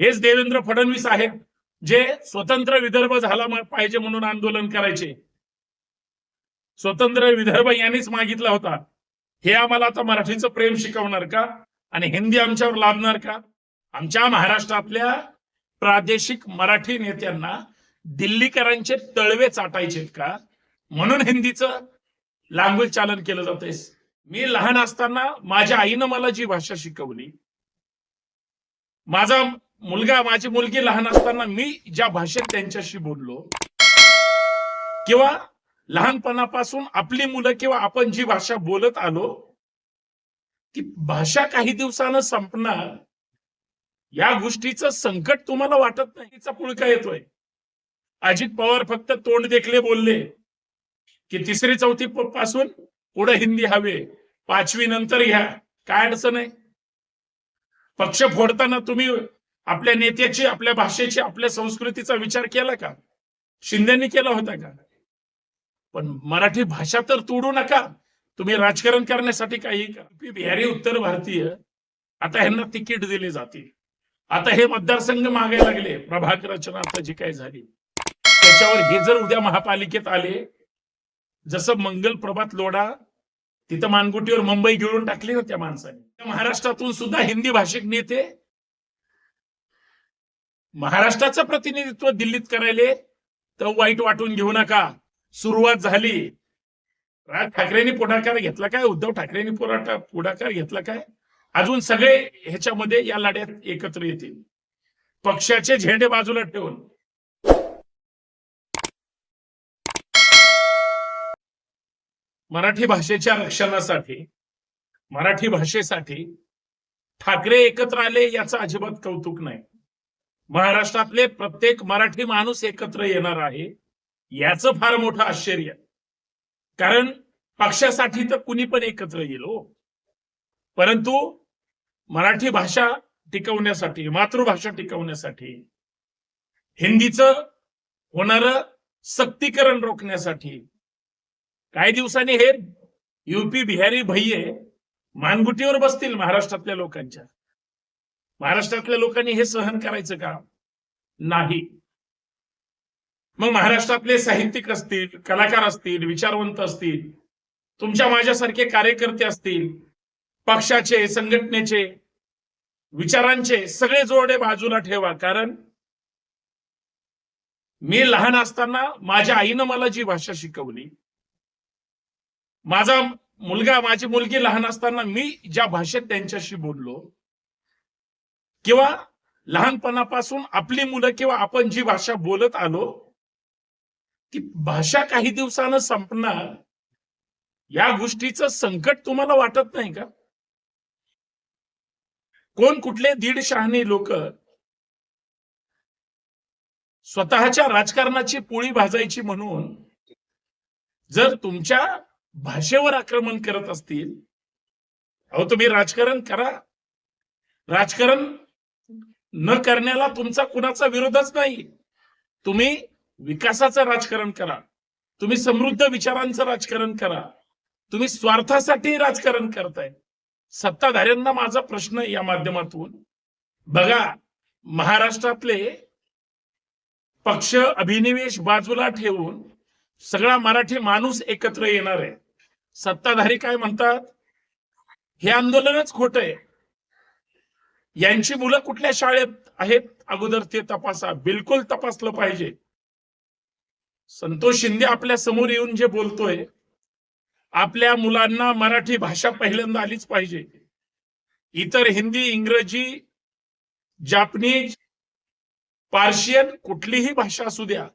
हेच देवेंद्र फडणवीस आहेत जे स्वतंत्र विदर्भ झाला पाहिजे म्हणून आंदोलन करायचे. स्वतंत्र विदर्भ यांनीच मागितला होता. हे आम्हाला आता मराठीचं प्रेम शिकवणार का? आणि हिंदी आमच्यावर लादणार का? आमच्या महाराष्ट्रातल्या प्रादेशिक मराठी नेत्यांना दिल्लीकरांचे तळवे चाटायचे का? म्हणून हिंदीचं लँग्वेज चालन केलं जातंय. मी लहान असताना माझ्या आईनं मला जी भाषा शिकवली माझा मुलगा माझी मुलगी लहान असताना मी ज्या भाषेत त्यांच्याशी बोललो किंवा लहानपणापासून आपली मुलं किंवा आपण जी भाषा बोलत आलो ती भाषा काही दिवसानं संपणार या गोष्टीचं संकट तुम्हाला वाटत नाही तिचा पुळका येतोय. अजित पवार फक्त तोंड देखले बोलले की तिसरी चौथी पासून पुढे हिंदी हवे पाचवी नंतर घ्या काय अडचण आहे? पक्ष फोडताना तुम्ही आपल्या नेत्याची आपल्या भाषेची आपल्या संस्कृतीचा विचार केला का? शिंदेनी केला होता का? पण मराठी भाषा तर तोडू नका. तुम्ही राजकारण करण्यासाठी काही बिहारी उत्तर भारतीय आता ह्यांना तिकीट दिले जाते आता हे मतदारसंघ मागायला लागले. प्रभाग रचना आता जी काय झाली त्याच्यावर हे जर उद्या महापालिकेत आले जसं मंगल प्रभात लोढा तिथं मानगुटीवर मुंबई गिळून टाकली ना त्या माणसाने. त्या महाराष्ट्रातून सुद्धा हिंदी भाषिक नेते महाराष्ट्राचं प्रतिनिधित्व दिल्लीत करायले तर वाईट वाटून घेऊ नका. सुरुवात झाली. राज ठाकरेंनी पुढाकार घेतला काय? उद्धव ठाकरेंनी पुढाकार पुढाकार घेतला काय? अजून सगळे ह्याच्यामध्ये या लढ्यात एकत्र येतील. पक्षाचे झेंडे बाजूला ठेवून. मराठी भाषेच्या रक्षणासाठी मराठी भाषेसाठी ठाकरे एकत्र आले याचं अजिबात कौतुक नाही. महाराष्ट्रातले प्रत्येक मराठी माणूस एकत्र येणार आहे याचं फार मोठं आश्चर्य. कारण पक्षासाठी तर कुणी पण एकत्र येईल हो. परंतु मराठी भाषा टिकवण्यासाठी मातृभाषा टिकवण्यासाठी हिंदीचं होणार सक्तीकरण रोखण्यासाठी काही दिवसांनी हे युपी बिहारी भैये मानगुटीवर बसतील महाराष्ट्रातल्या लोकांच्या. महाराष्ट्रातल्या लोकांनी हे सहन करायचं का? नाही. मग महाराष्ट्रातले साहित्यिक असतील कलाकार असतील विचारवंत असतील तुमच्या माझ्यासारखे कार्यकर्ते असतील पक्षाचे संघटनेचे विचारांचे सगळे जोडे बाजूला ठेवा. कारण मी लहान असताना माझ्या आईनं मला जी भाषा शिकवली माझा मुलगा माझी मुलगी लहान असताना मी ज्या भाषेत त्यांच्याशी बोललो किंवा लहानपणापासून आपली मुलं किंवा आपण जी भाषा बोलत आलो ती भाषा काही दिवसानं संपणार या गोष्टीचं संकट तुम्हाला वाटत नाही का? कोण कुठले दीड शहाणी लोक स्वतःच्या राजकारणाची पोळी भाजायची म्हणून जर तुमच्या भाषेवर आक्रमण करत असतील अहो तुम्ही राजकारण करा. राजकारण न करण्याला तुमचा कुणाचा विरोधच नाही. तुम्ही विकासाचं राजकारण करा. तुम्ही समृद्ध विचारांचं राजकारण करा. तुम्ही स्वार्थासाठी राजकारण करताय. सत्ताधाऱ्यांना माझा प्रश्न या माध्यमातून. बघा महाराष्ट्रातले पक्ष अभिनिवेश बाजूला ठेवून सगळा मराठी माणूस एकत्र येणार आहे. सत्ताधारी काय म्हणतात? हे आंदोलनच खोट आहे. यांची मुलं कुठल्या शाळेत आहेत? अगोदर ते तपासा. बिलकुल तपासलं पाहिजे. संतोष शिंदे आपल्यासमोर येऊन जे बोलतोय आपल्या मुलांना मराठी भाषा पहिल्यांदा आलीच पाहिजे. इतर हिंदी इंग्रजी जापनीज पार्शियन कुठलीही भाषा असू द्या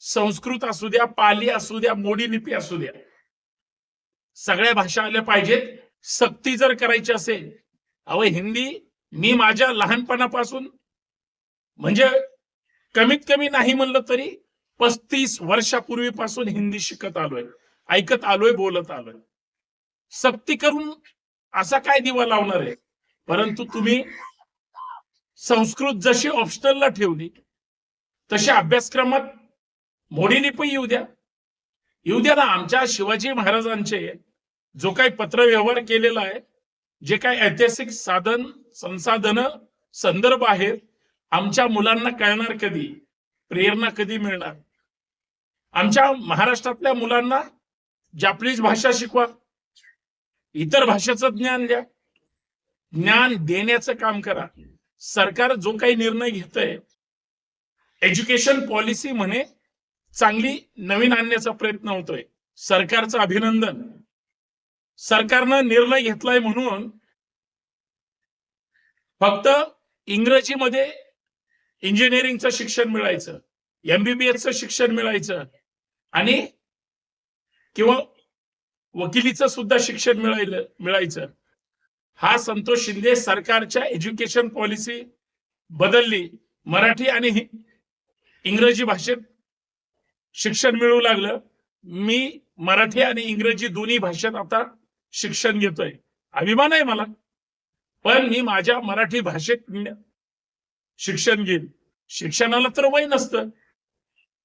संस्कृत असू द्या पाली असू द्या मोडी लिपी असू द्या. सगळ्या भाषा आल्या पाहिजेत. सक्ती जर करायची असेल अहो हिंदी मी माझ्या लहानपणापासून म्हणजे कमीत कमी नाही म्हणलं तरी पस्तीस वर्षापूर्वीपासून हिंदी शिकत आलोय ऐकत आलोय बोलत आलोय. सक्ती करून असा काय दिवा लावणार आहे? परंतु तुम्ही संस्कृत जशी ऑप्शनलला ठेवली तशी अभ्यासक्रमात मोडी पण येऊ द्या. येऊ द्या ना आमच्या शिवाजी महाराजांचे जो काही पत्रव्यवहार केलेला आहे जे काही ऐतिहासिक साधन संसाधन संदर्भ आहेत आमच्या मुलांना कळणार कधी? प्रेरणा कधी मिळणार? आमच्या महाराष्ट्रातल्या मुलांना जापनीज भाषा शिकवा. इतर भाषेचं ज्ञान द्या. ज्ञान देण्याचं काम करा. सरकार जो काही निर्णय घेत आहे एज्युकेशन पॉलिसी म्हणे चांगली नवीन आणण्याचा प्रयत्न होतोय. सरकारचं अभिनंदन. सरकारनं निर्णय घेतलाय म्हणून फक्त इंग्रजीमध्ये इंजिनिअरिंगचं शिक्षण मिळायचं एमबीबीएसचं शिक्षण मिळायचं आणि किंवा वकिलीचं सुद्धा शिक्षण मिळायलं मिळायचं. हा संतोष शिंदे सरकारच्या एज्युकेशन पॉलिसी बदलली. मराठी आणि इंग्रजी भाषेत शिक्षण मिळू लागलं. मी मराठी आणि इंग्रजी दोन्ही भाषेत आता शिक्षण घेतोय. अभिमान आहे मला. पण मी माझ्या मराठी भाषेत शिक्षण घेईन. शिक्षणाला तर वय नसतं.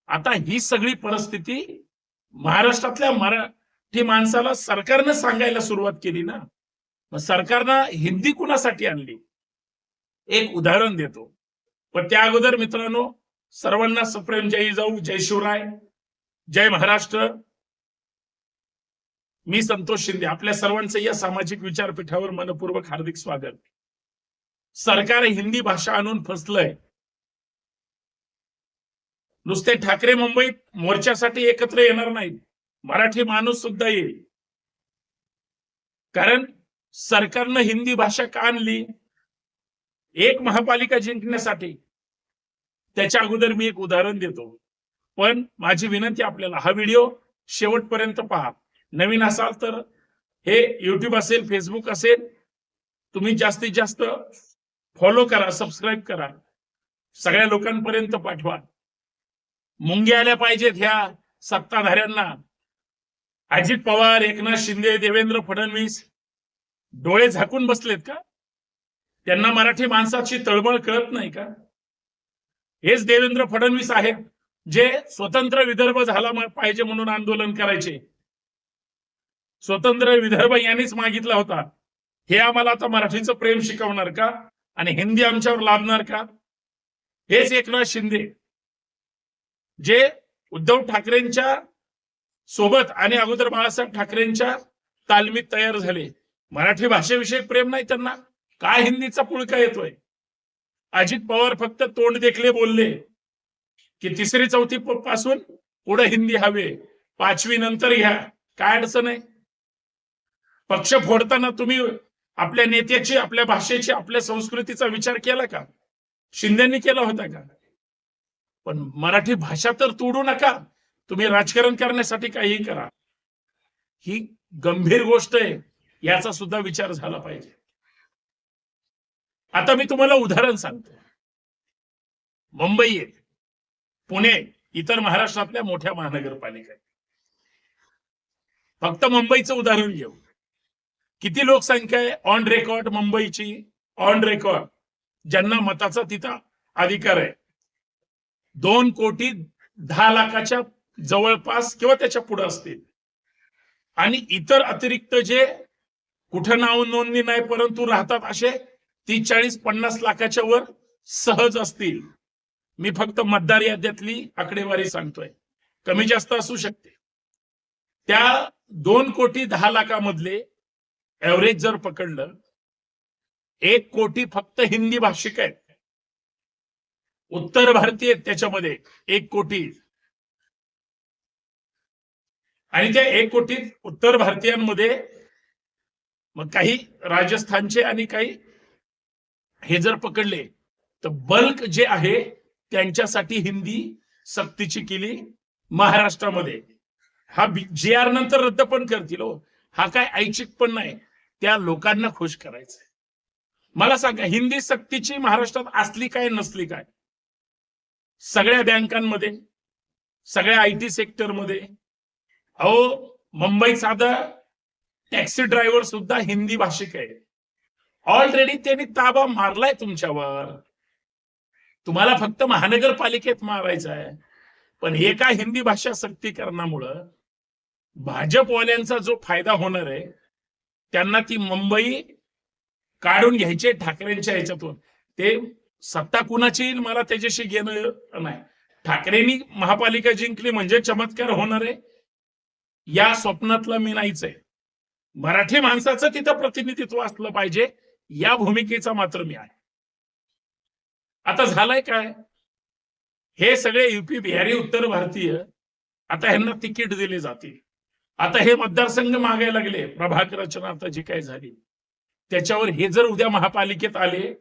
आता ही सगळी परिस्थिती महाराष्ट्रातल्या मराठी माणसाला सरकारनं सांगायला सुरुवात केली ना. मग सरकारनं हिंदी कुणासाठी आणली? एक उदाहरण देतो. पण त्या अगोदर मित्रांनो सर्वांना सप्रेम जय जाऊ जय शिवराय जय महाराष्ट्र. मी संतोष शिंदे आपल्या सर्वांचं या सामाजिक विचारपीठावर मनपूर्वक हार्दिक स्वागत. सरकार हिंदी भाषा आणून फसलंय. नुसते ठाकरे मुंबईत मोर्चासाठी एकत्र येणार नाहीत. मराठी माणूस सुद्धा येईल. कारण सरकारनं हिंदी भाषा का आणली? एक महापालिका जिंकण्यासाठी. त्याच्या अगोदर मी एक उदाहरण देतो. पण माझी विनंती आपल्याला हा व्हिडिओ शेवटपर्यंत पहा. नवीन असाल तर हे युट्यूब असेल फेसबुक असेल तुम्ही जास्तीत जास्त फॉलो करा सबस्क्राईब करा. सगळ्या लोकांपर्यंत पाठवा. मुंगी आल्या पाहिजेत ह्या सत्ताधाऱ्यांना. अजित पवार एकनाथ शिंदे देवेंद्र फडणवीस डोळे झाकून बसलेत का? त्यांना मराठी माणसाची तळमळ कळत नाही का? हेच देवेंद्र फडणवीस आहेत जे स्वतंत्र विदर्भ झाला पाहिजे म्हणून आंदोलन करायचे. स्वतंत्र विदर्भ यांनीच मागितला होता. हे आम्हाला आता मराठीचं प्रेम शिकवणार का? आणि हिंदी आमच्यावर लादणार का? हेच एकनाथ शिंदे. जे उद्धव ठाकरेंच्या सोबत आणि अगोदर बाळासाहेब ठाकरेंच्या तालमीत तयार झाले. मराठी भाषेविषयी प्रेम नाही त्यांना. काय हिंदीचा पुळका येतोय? अजित पवार फक्त तोंड देखले बोलले की तिसरी चौथी पासून पुढे हिंदी हवे. पाचवी नंतर घ्या. काय अडचण आहे? पक्ष फोडताना तुम्ही आपल्या नेत्याची आपल्या भाषेची आपल्या संस्कृतीचा विचार केला का? शिंदेनी केला होता का? पण मराठी भाषा तर तोडू नका. तुम्ही राजकारण करण्यासाठी काहीही करा. ही गंभीर गोष्ट आहे याचा सुद्धा विचार झाला पाहिजे. आता मी तुम्हाला उदाहरण सांगतो. मुंबई आहे पुणे इतर महाराष्ट्रातल्या मोठ्या महानगरपालिका फक्त मुंबईचं उदाहरण घेऊ. किती लोकसंख्या आहे? ऑन रेकॉर्ड मुंबईची ऑन रेकॉर्ड ज्यांना मताचा तिथं अधिकार आहे. दोन कोटी दहा लाखाच्या जवळपास किंवा त्याच्या पुढे असतील. आणि इतर अतिरिक्त जे कुठं नाव नोंदणी नाही परंतु राहतात असे तीस चाळीस पन्नास लाखाच्या वर सहज असतील. मी फक्त मतदार याद्यातली आकडेवारी सांगतोय. कमी जास्त असू शकते. त्या दोन कोटी दहा लाखामधले ऍव्हरेज जर पकडलं एक कोटी फक्त हिंदी भाषिक आहेत. उत्तर भारतीय त्याच्यामध्ये एक कोटी. आणि त्या एक कोटी उत्तर भारतीयांमध्ये मग काही राजस्थानचे आणि काही हे जर पकडले तर बल्क जे आहे त्यांच्यासाठी हिंदी सक्तीची केली महाराष्ट्रामध्ये. हा जे आर नंतर रद्द पण करतील हो. हा काय ऐच्छिक पण नाही. त्या लोकांना खुश करायचंय. मला सांगा हिंदी सक्तीची महाराष्ट्रात असली काय नसली काय? सगळ्या बँकांमध्ये सगळ्या आय टी सेक्टरमध्ये. अहो मुंबईत साधा टॅक्सी ड्रायव्हर सुद्धा हिंदी भाषिक आहे. ऑलरेडी त्यांनी ताबा मारलाय तुमच्यावर. तुम्हाला फक्त महानगरपालिकेत मारायचं आहे. पण एका हिंदी भाषा सक्तीकरणामुळं भाजपवाल्यांचा जो फायदा होणार आहे त्यांना ती मुंबई काढून घ्यायची ठाकरेंच्या ह्याच्यातून ते सत्ता कुणाची येईल मला त्याच्याशी घेणं नाही. ठाकरेंनी महापालिका जिंकली म्हणजे चमत्कार होणार आहे. या स्वप्नातला मी नाहीच आहे. मराठी माणसाचं तिथं प्रतिनिधित्व असलं पाहिजे या भूमिकेचा मात्र मी आहे. आता झालंय काय? हे सगळे युपी बिहारी उत्तर भारतीय आता ह्यांना तिकीट दिले जातील. आता हे मतदारसंघ मागायला लागले. प्रभाग रचना आता जी काय झाली त्याच्यावर हे जर उद्या महापालिकेत आले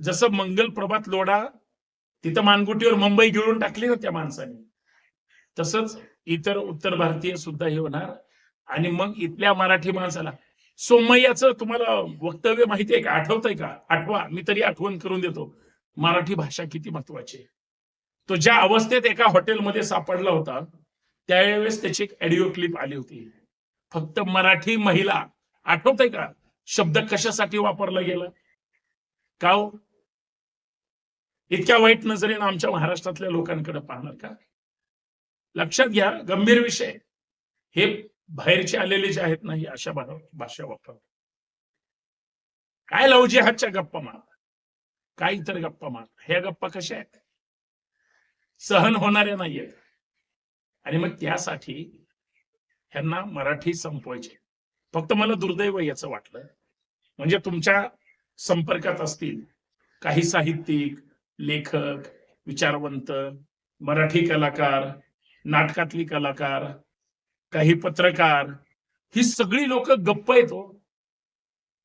जसं मंगल प्रभात लोढा तिथं मानगुटीवर मुंबई गिळून टाकली ना त्या माणसाने. तसंच इतर उत्तर भारतीय सुद्धा हे होणार. आणि मग इथल्या मराठी माणसाला सोमय्याचं तुम्हाला वक्तव्य माहिती आहे का? आठवतंय का? आठवा मी तरी आठवण करून देतो. मराठी भाषा किती महत्वाची आहे. तो ज्या अवस्थेत एका हॉटेलमध्ये सापडला होता त्यावेळेस त्याची एक ऑडिओ क्लिप आली होती. फक्त मराठी महिला आठवतंय का? शब्द कशासाठी वापरला गेला? का हो? इतक्या वाईट नजरेनं आमच्या महाराष्ट्रातल्या लोकांकडे पाहणार का? लक्षात घ्या गंभीर विषय. हे बाहेरचे आलेले जे आहेत ना ही अशा भाषा वापरतात. काय लवजी हातच्या गप्पा मार? काय इतर गप्पा मार? ह्या गप्पा कशा आहेत? सहन होणाऱ्या नाहीयेत. आणि मग त्यासाठी ह्यांना मराठी संपवायचे. फक्त मला दुर्दैव याचं वाटलं. म्हणजे तुमच्या संपर्कात असतील काही साहित्यिक लेखक विचारवंत मराठी कलाकार नाटकातली कलाकार काही पत्रकार ही सगळी लोक गप्प येतो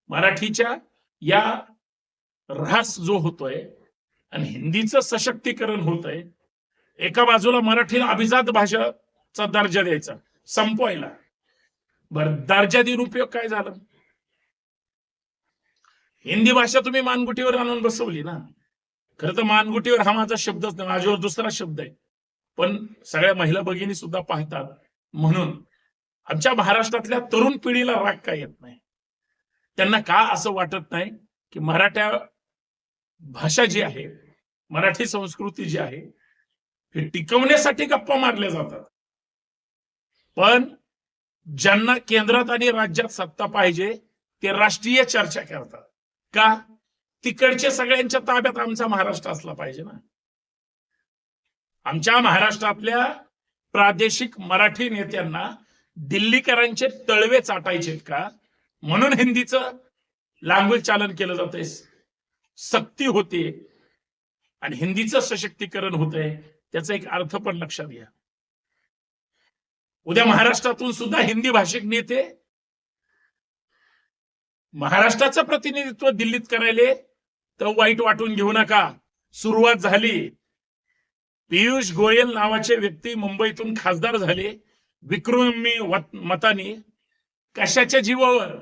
मराठीच्या या ऱ्हास जो होतोय आणि हिंदीचं सशक्तीकरण होतंय एका बाजूला मराठीला अभिजात भाषाचा दर्जा द्यायचा. संपवायला. बर दर्जा देऊन उपयोग काय झाला? हिंदी भाषा तुम्ही मानगुटीवर आणून बसवली ना? खरं तर मानगुटीवर हा माझा शब्दच नाही माझ्यावर दुसरा शब्द आहे. पण सगळ्या महिला भगिनी सुद्धा पाहतात. म्हणून आमच्या महाराष्ट्रातल्या तरुण पिढीला राग काय येत नाही? त्यांना का असं वाटत नाही की मराठा भाषा जी आहे मराठी संस्कृती जी आहे हे टिकवण्यासाठी गप्पा मारल्या जातात. पण ज्यांना केंद्रात आणि राज्यात सत्ता पाहिजे ते राष्ट्रीय चर्चा करतात. का? तिकडच्या सगळ्यांच्या ताब्यात आमचा महाराष्ट्र असला पाहिजे ना. आमच्या महाराष्ट्रातल्या प्रादेशिक मराठी नेत्यांना दिल्लीकरांचे तळवे चाटायचे का? म्हणून हिंदीचं लँग्वेज चालन केलं जातंय. सक्ती होते. आणि हिंदीचं सशक्तीकरण होतंय. त्याचा एक अर्थ पण लक्षात घ्या. उद्या महाराष्ट्रातून सुद्धा हिंदी भाषिक नेते महाराष्ट्राचं प्रतिनिधित्व दिल्लीत करायले तर वाईट वाटून घेऊ नका. सुरुवात झाली. पियुष गोयल नावाचे व्यक्ती मुंबईतून खासदार झाले. विक्रमी मताने. कशाच्या जीवावर?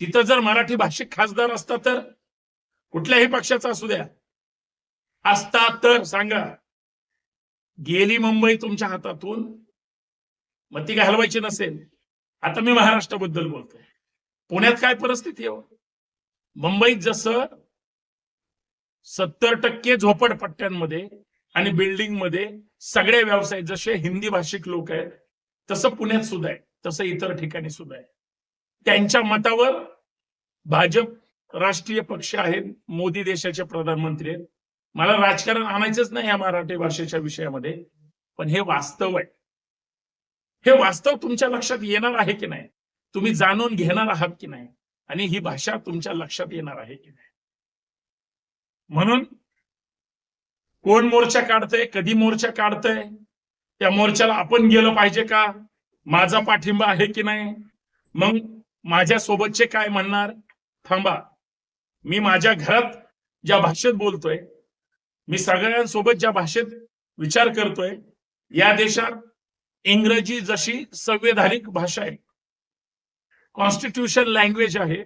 तिथं जर मराठी भाषिक खासदार असता तर? कुठल्याही पक्षाचा असू द्या. असता तर सांगा. गेली मुंबई तुमच्या हातातून मग ती घालवायची नसेल. आता मी महाराष्ट्राबद्दल बोलतोय पुण्यात काय परिस्थिती आहे? मुंबईत जसं सत्तर टक्के झोपडपट्ट्यांमध्ये आणि बिल्डिंगमध्ये सगळे व्यवसाय जसे हिंदी भाषिक लोक आहेत तसं पुण्यात सुद्धा आहे तसं इतर ठिकाणी सुद्धा आहे. त्यांच्या मतावर भाजप राष्ट्रीय पक्ष आहेत मोदी देशाचे प्रधानमंत्री आहेत. मला राजकारण आणायचंच नाही या मराठी भाषेच्या विषयामध्ये पण हे वास्तव आहे. हे वास्तव तुमच्या लक्षात येणार आहे की नाही? तुम्ही जाणून घेणार आहात की नाही? आणि ही भाषा तुमच्या लक्षात येणार आहे की नाही? म्हणून कोण मोर्चा काढतंय कधी मोर्चा काढतंय? त्या मोर्चाला आपण गेलं पाहिजे का? माझा पाठिंबा आहे की नाही? मग माझ्या सोबतचे काय म्हणणार? थांबा. मी माझ्या घरात ज्या भाषेत बोलतोय मी सगळ्यांसोबत ज्या भाषेत विचार करतोय या देशात इंग्रजी जशी संवैधानिक भाषा आहे कॉन्स्टिट्यूशन लँग्वेज आहे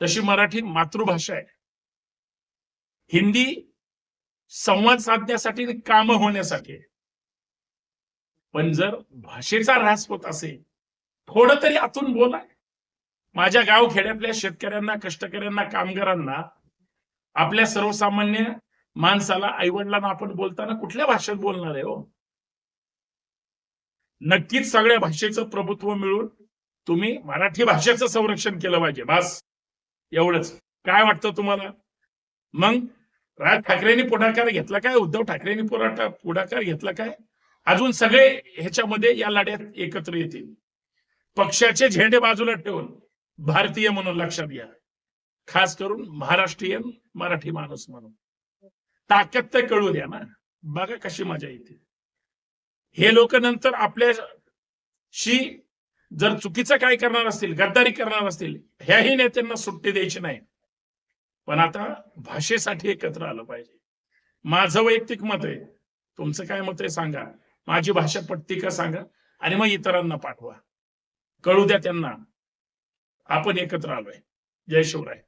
तशी मराठी मातृभाषा आहे. हिंदी संवाद साधण्यासाठी आणि काम होण्यासाठी पण जर भाषेचा ऱ्हास होत असेल थोडं तरी आतून बोला. माझ्या गाव खेड्यातल्या शेतकऱ्यांना कष्टकऱ्यांना कामगारांना आपल्या सर्वसामान्य माणसाला आईवडिलांना आपण बोलताना कुठल्या भाषेत बोलणार आहे हो? नक्कीच सगळ्या भाषेचं प्रभुत्व मिळून तुम्ही मराठी भाषेचं संरक्षण केलं पाहिजे बस. एवढंच. काय वाटतं तुम्हाला? मग राज ठाकरेंनी पुढाकार घेतला काय? उद्धव ठाकरेंनी पुराटा पुढाकार घेतला काय? अजून सगळे ह्याच्यामध्ये या लढ्यात एकत्र येतील. पक्षाचे झेंडे बाजूला ठेवून भारतीय म्हणून लक्षात घ्या. खास करून महाराष्ट्रीयन मराठी माणूस म्हणून. ताकद तर कळू द्या ना. बघा कशी मजा येते. हे लोक नंतर आपल्याशी जर चुकीचं काय करणार असतील गद्दारी करणार असतील ह्याही नेत्यांना सुट्टी द्यायची नाही. पण आता भाषेसाठी एकत्र आलं पाहिजे. माझं वैयक्तिक मत आहे. तुमचं काय मत आहे सांगा. माझी भाषा पटती का सांगा. आणि मग इतरांना पाठवा. कळू द्या त्यांना. आपण एकत्र आलोय. जय शिवराय.